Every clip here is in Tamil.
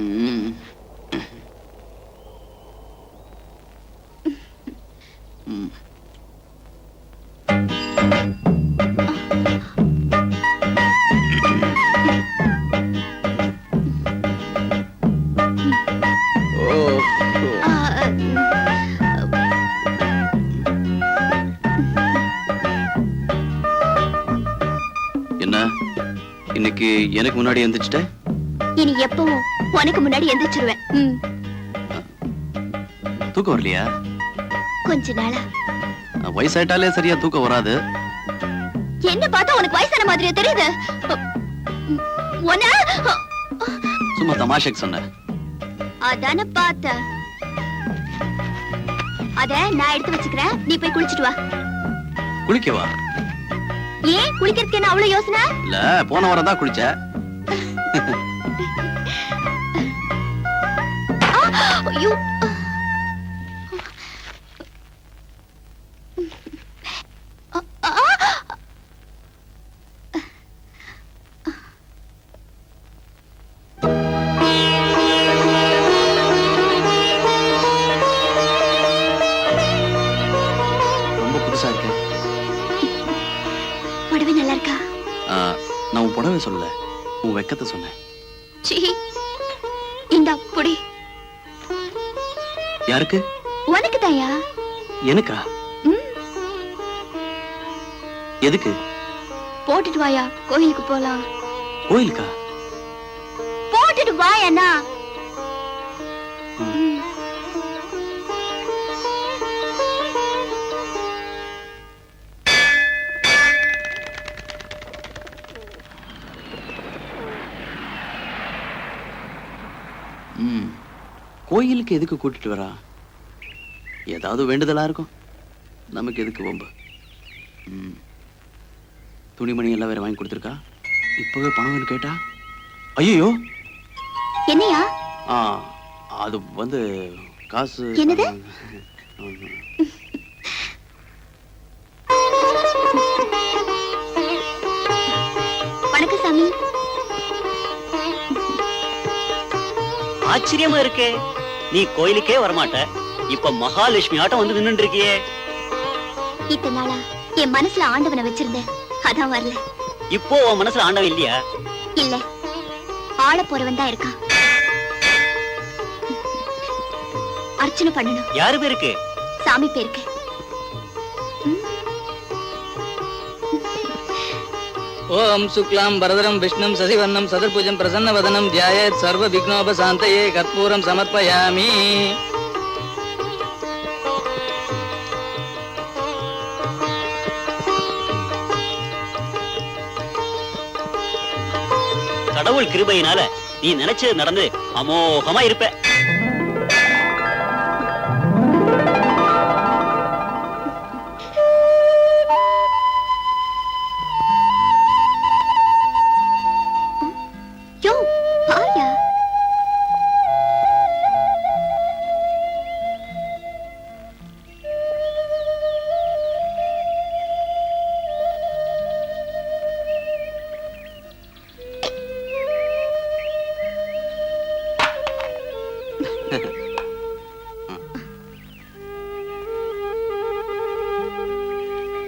ம். என்ன இன்னைக்கு எனக்கு முன்னாடி எந்திரிச்சிட்ட இனி எப்பவும் உனக்கு முன்னாடி எந்திரிச்சிருவேன். தூக்கம் வரலையா? கொஞ்ச நாளா. வயசாயிட்டாலே சரியா தூக்கம் வராது. என்ன பார்த்தா உனக்கு வயசான மாதிரியா தெரியுது? சும்மா தமாஷைக்கு சொன்னேன் அதான பார்த்த. அத நான் எடுத்து வச்சுக்கிறேன். நீ போய் குளிச்சிட்டு வா. குளிக்கவா? ஏன் குளிக்கிறதுக்கு என்ன அவ்வளவு யோசனை? இல்ல போன வாரம் தான் குளிச்ச ஐயோ. ரொம்ப புதுசா இருக்கு. புடவை நல்லா இருக்கா? நான் உன் புடவை சொல்லல. உன் வெக்கத்தை சொன்னேன். சீ இந்தா புடி. யாருக்கு? உனக்கு தாயா எனக்கா எதுக்கு? போட்டுட்டு வாயா கோயிலுக்கு போலாம். கோயிலுக்கா? போட்டுட்டு வாயண்ணா. ம். கோயிலுக்கு எதுக்கு கூட்டிட்டு வரா? ஏதாவது வேண்டுதலா இருக்கும்? நமக்கு எதுக்கு வம்பு? ம். துணிமணி எல்லாம் வேற வாங்கி கொடுத்துருக்கா? இப்பவே பணம் கேட்டா? ஐயோ என்னையா? ஆ அது வந்து காசு. என்னது? வணக்கம் சாமி. ஆச்சரியமா இருக்கே. நீ கோயிலுக்கே வரமாட்ட. இப்ப மகாலட்சுமி ஆட்டம் வந்து நின்னுட்டு இருக்கியே இத்தனை நாளா என் மனசுல ஆண்டவனை வச்சிருந்தேன். அதான் வரல. இப்போ உன் மனசுல ஆண்டவன் இல்லையா? இல்ல. ஆள போறவன் தான் இருக்கான். அர்ச்சனை பண்ணணும். யாரு பேருக்கு? சாமி பேருக்கு. ஓம் சுக்லாம் பரதரம் விஷ்ணும் சசிவர்ணம் சதுர்புஜம் பிரசன்னவதனம் தியாயேத் சர்வ விக்னோபசாந்தயே கற்பூரம் சமர்ப்பயாமி. கடவுள் கிருபையினால நீ நினைச்சது நடந்து அமோகமா இருப்ப.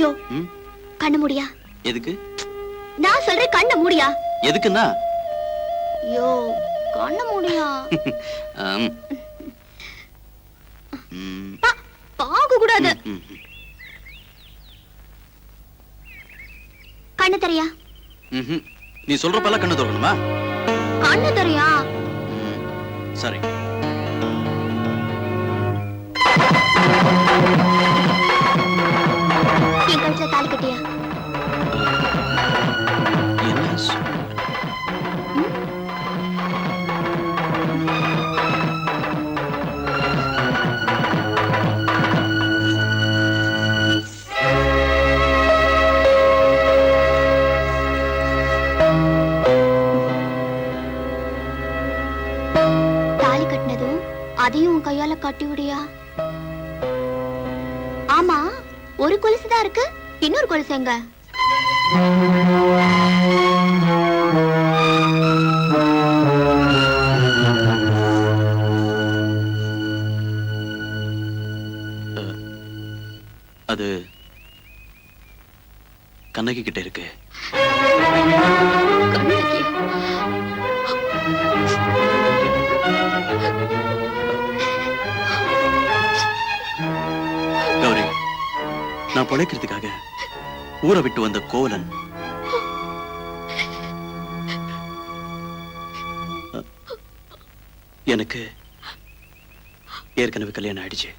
யோ? கண்ணு மூடியா? எதுக்கு? நான் சொல்றேன் கண்ணு மூடியா? எதுக்குன்னா? யோ கண்ணு மூடியா? பாக்க கூடாது கண்ணு தரையா. நீ சொல்றப்பெல்லாம் கண்ணு திறக்கணுமா? கண்ணு தரையா? சரி. அதையும் உன் கையால கட்டி விடியா ஒரு கொலுசுதான் இருக்கு. இன்னொரு கொலுசு எங்க? அது கண்ணகி கிட்ட இருக்கு. பொழைக்கிறதுக்காக ஊரை விட்டு வந்த கோவலன். எனக்கு ஏற்கனவே கல்யாணம் ஆயிடுச்சு.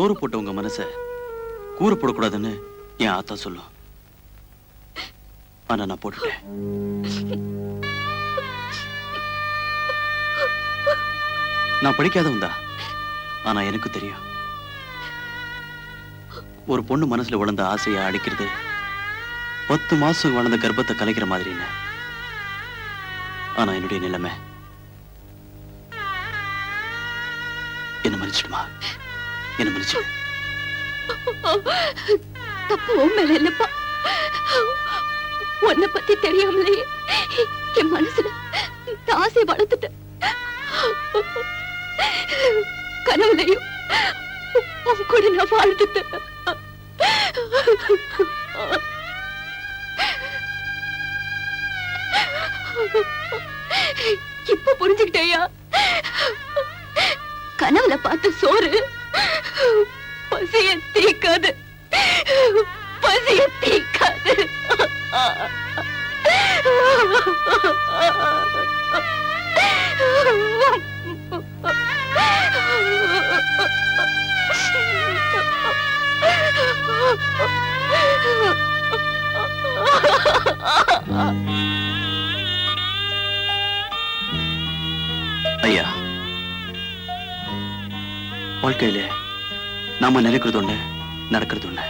சோறு போட்ட உங்க மனச கூறு போடக்கூடாதுன்னு என் ஆத்தா சொல்லும். ஆனா நான் போட்டுட்டேன். நான் படிக்காதவன் தான் ஆனா எனக்கு தெரியும். ஒரு பொண்ணு மனசுல வளர்ந்த ஆசையை அடிக்கிறது பத்து மாசம் வளர்ந்த கர்ப்பத்தை கலைக்கிற மாதிரின்னு. ஆனா என்னுடைய நிலைமை என்ன மன்னிச்சிடுமா? என்ன மன்னிச்சிடு தப்பு உன் மேல இல்லப்பா. உன்னை பத்தி தெரியாமலேயே என் மனசுல இந்த ஆசை வளர்த்துட்டேன். கனவுலையும் உன் கூட நான் வாழ்ந்துட்டேன். இப்ப புரிஞ்சுக்கிட்டேயா? கனவுல பார்த்த சோறு பசிய தீக்காது. பசிய தீக்காது. ஐயா. வாழ்க்கையில நாம நினைக்கிறது ஒண்ணு நடக்கிறது ஒண்ணு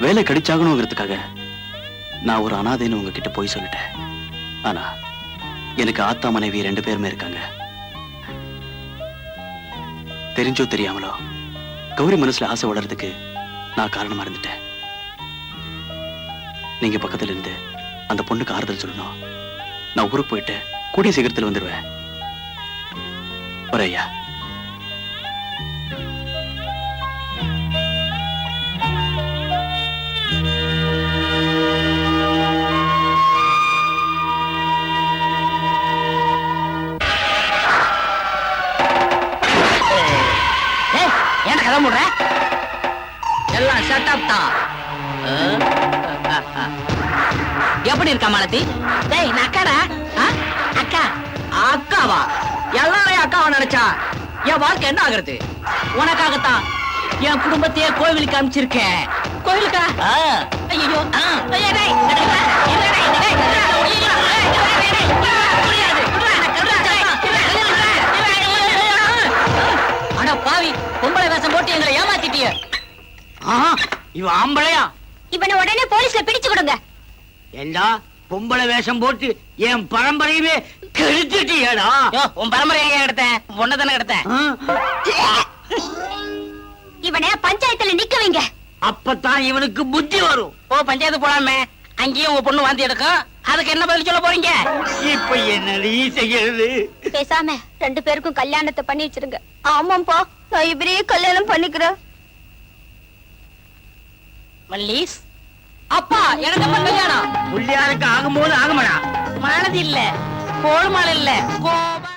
வேலை கிடைச்சாகணுங்கிறதுக்காக நான் ஒரு அனாதைன்னு உங்ககிட்ட போய் சொல்லிட்டேன். ஆனா எனக்கு ஆத்தா மனைவி ரெண்டு பேருமே இருக்காங்க. தெரிஞ்சோ தெரியாமலோ கௌரி மனசுல ஆசை வளர்றதுக்கு நான் காரணமா இருந்துட்டேன். நீங்க பக்கத்துல இருந்து அந்த பொண்ணுக்கு ஆறுதல் சொல்லணும். நான் ஊருக்கு போயிட்டு கூடிய சீக்கிரத்தில் வந்துடுவேன் ஒரு ஐயா. மூடுற எல்லாம் செட்டப் தான். எப்படி இருக்கா மாலதி? டேய் நான் அக்காடா? அக்கா. அக்காவா? எல்லாரையும் அக்காவா நினைச்சா? என் வாழ்க்கை என்ன ஆகுறது? உனக்காகத்தான் என் குடும்பத்தையே கோவிலுக்கு அனுப்பிச்சிருக்கேன். கோவிலுக்கா? ஐயோ நீங்க ஆஹா, இவ ஆம்பளையா? இவனை உடனே போலீஸ்ல பிடிச்சு கொடுங்க. ஏண்டா பொம்பளை வேஷம் போட்டு என் பரம்பரையவே கெடுத்துட்டியடா? உன் பரம்பரை எங்க எடுத்தேன்? பொண்ணை தானே எடுத்தேன். இவனை பஞ்சாயத்துல நிக்க வைங்க. அப்பதான் இவனுக்கு புத்தி வரும். ஓ பஞ்சாயத்து போலாமே. அங்கேயும் உங்க பொண்ணு வாந்தி எடுக்கும். அதுக்கு என்ன பதில் சொல்ல போறீங்க? இப்ப என்னடி செய்யறது? பேசாம ரெண்டு பேருக்கும் கல்யாணத்தை பண்ணி வச்சிருங்க. ஆமாப்பா நான் இவரையே கல்யாணம் பண்ணிக்கிறேன். மல்லீஸ் அப்பா எனக்கு எப்ப கல்யாணம். புள்ளியாருக்கு ஆகும்போது ஆகுமடா. மனது இல்ல கோல் மழை இல்ல கோபம்